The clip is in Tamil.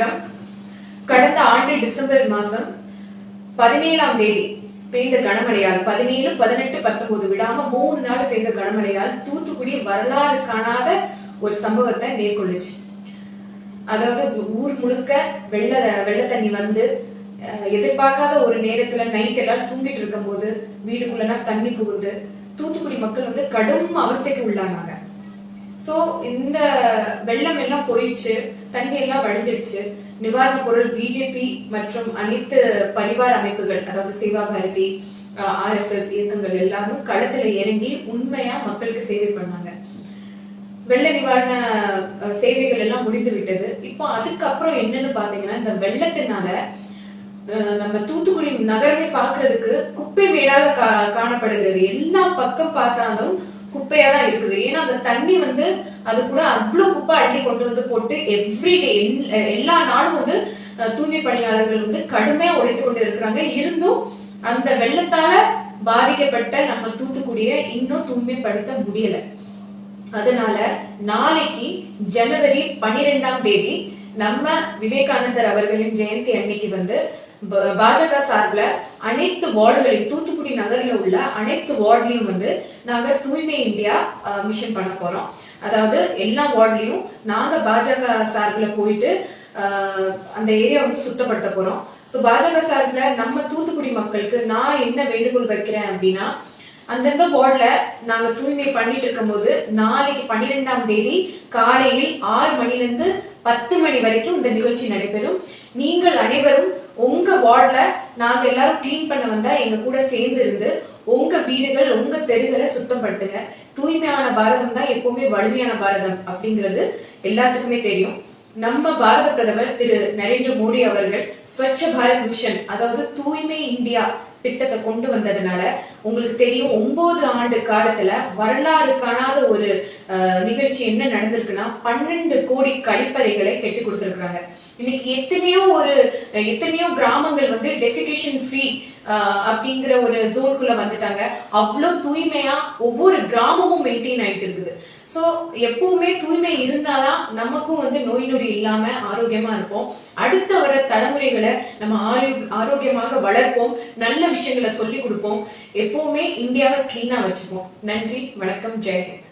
வணக்கம். கடந்த ஆண்டு டிசம்பர் மாசம் பதினேழாம் தேதி பெய்த கனமழையால் பதினேழு பதினெட்டு பத்தொன்பது விடாம மூணு நாள் பெய்த கனமழையால் தூத்துக்குடி வரலாறு காணாத ஒரு சம்பவத்தை மேற்கொள்ளுச்சு. அதாவது ஊர் முழுக்க வெள்ள வெள்ள தண்ணி வந்து அஹ், எதிர்பார்க்காத ஒரு நேரத்துல நைட் எல்லாம் தூங்கிட்டு இருக்கும் போது வீடுக்குள்ளனா தண்ணி புகுந்து தூத்துக்குடி மக்கள் வந்து கடும் அவஸ்தைக்கு உள்ளானாங்க. சோ இந்த வெள்ளம் எல்லாம் போயிடுச்சு தண்ணி எல்லாம் வடிஞ்சிடுச்சு நிவாரண பொருள் பிஜேபி மற்றும் அனைத்து பரிவார அமைப்புகள் அதாவது சேவா பாரதி ஆர்எஸ்எஸ் இயக்கங்கள் எல்லாரும் களத்துல இறங்கி உண்மையா மக்களுக்கு சேவை பண்ணாங்க. வெள்ள நிவாரண சேவைகள் எல்லாம் முடிந்து விட்டது. இப்போ அதுக்கப்புறம் என்னன்னு பாத்தீங்கன்னா இந்த வெள்ளத்தினால அஹ், நம்ம தூத்துக்குடி நகரமே பாக்குறதுக்கு குப்பை வீடாக கா- காணப்படுகிறது. எல்லா பக்கம் பார்த்தாலும் குப்பையா தான் இருக்குது. ஏன்னா அந்த தண்ணி வந்து அது கூட அவ்வளவு குப்பை அள்ளி கொண்டு வந்து போட்டு எவ்ரிடே எல்லா நாளும் வந்து தூய்மை பணியாளர்கள் வந்து கடுமையா உழைத்து கொண்டு இருக்கிறாங்க. இருந்தும் அந்த வெள்ளத்தால பாதிக்கப்பட்ட நம்ம தூத்துக்குடிய இன்னும் தூய்மைப்படுத்த முடியல. அதனால நாளைக்கு ஜனவரி பனிரெண்டாம் தேதி நம்ம விவேகானந்தர் அவர்களின் ஜெயந்தி அன்னைக்கு வந்து பாஜக சார்பில் அனைத்து வார்டுகளையும் தூத்துக்குடி நகரில் உள்ள அனைத்து வார்டுலையும் வந்து நாங்கள் தூய்மை இந்தியா மிஷன் பண்ண போகிறோம் அதாவது எல்லா வார்டுலையும் நாங்கள் பாஜக சார்பில் போயிட்டு அந்த ஏரியா வந்து சுத்தப்படுத்த போகிறோம் ஸோ பாஜக சார்பில் நம்ம தூத்துக்குடி மக்களுக்கு நான் என்ன வேண்டுகோள் வைக்கிறேன் அப்படின்னா அந்தந்த வார்டில் நாங்கள் தூய்மை பண்ணிட்டு இருக்கும்போது நாளைக்கு பன்னிரெண்டாம் தேதி காலையில் ஆறு மணிலேருந்து பத்து மணி வரைக்கும் இந்த நிகழ்ச்சி நடைபெறும். நீங்கள் அனைவரும் உங்க வார்டில் நாங்க எல்லாரும் க்ளீன் பண்ண வந்தா எங்க கூட சேர்ந்து இருந்து உங்க வீடுகள் உங்க தெருகளை சுத்தப்படுத்துங்க. தூய்மையான பாரதம் தான் எப்பவுமே வலிமையான பாரதம் அப்படிங்கிறது எல்லாத்துக்குமே தெரியும். நம்ம பாரத பிரதமர் திரு நரேந்திர மோடி அவர்கள் ஸ்வச்ச பாரத் மிஷன் அதாவது தூய்மை இந்தியா திட்டத்தை கொண்டு வந்ததுனால உங்களுக்கு தெரியும் ஒன்பது ஆண்டு காலத்துல வரலாறு காணாத ஒரு நிகழ்ச்சி என்ன நடந்திருக்குன்னா பன்னெண்டு கோடி கழிப்பறைகளை கட்டி கொடுத்திருக்காங்க இன்னைக்கு எத்தனையோ ஒரு எத்தனையோ கிராமங்கள் வந்து டெசிகேஷன் ஃப்ரீ அப்படிங்கிற ஒரு ஜோனுக்குள்ள வந்துட்டாங்க. அவ்வளவு தூய்மையா ஒவ்வொரு கிராமமும் மெயின்டைன் ஆயிட்டு இருக்குது. சோ எப்பவுமே தூய்மை இருந்தாதான் நமக்கும் வந்து நோய் நொடி இல்லாம ஆரோக்கியமா இருப்போம். அடுத்த வர தலைமுறைகளை நம்ம ஆரோக்கிய ஆரோக்கியமாக வளர்ப்போம். நல்ல விஷயங்களை சொல்லி கொடுப்போம். எப்பவுமே இந்தியாவை கிளீனா வச்சுப்போம். நன்றி வணக்கம் ஜெயஹிந்த்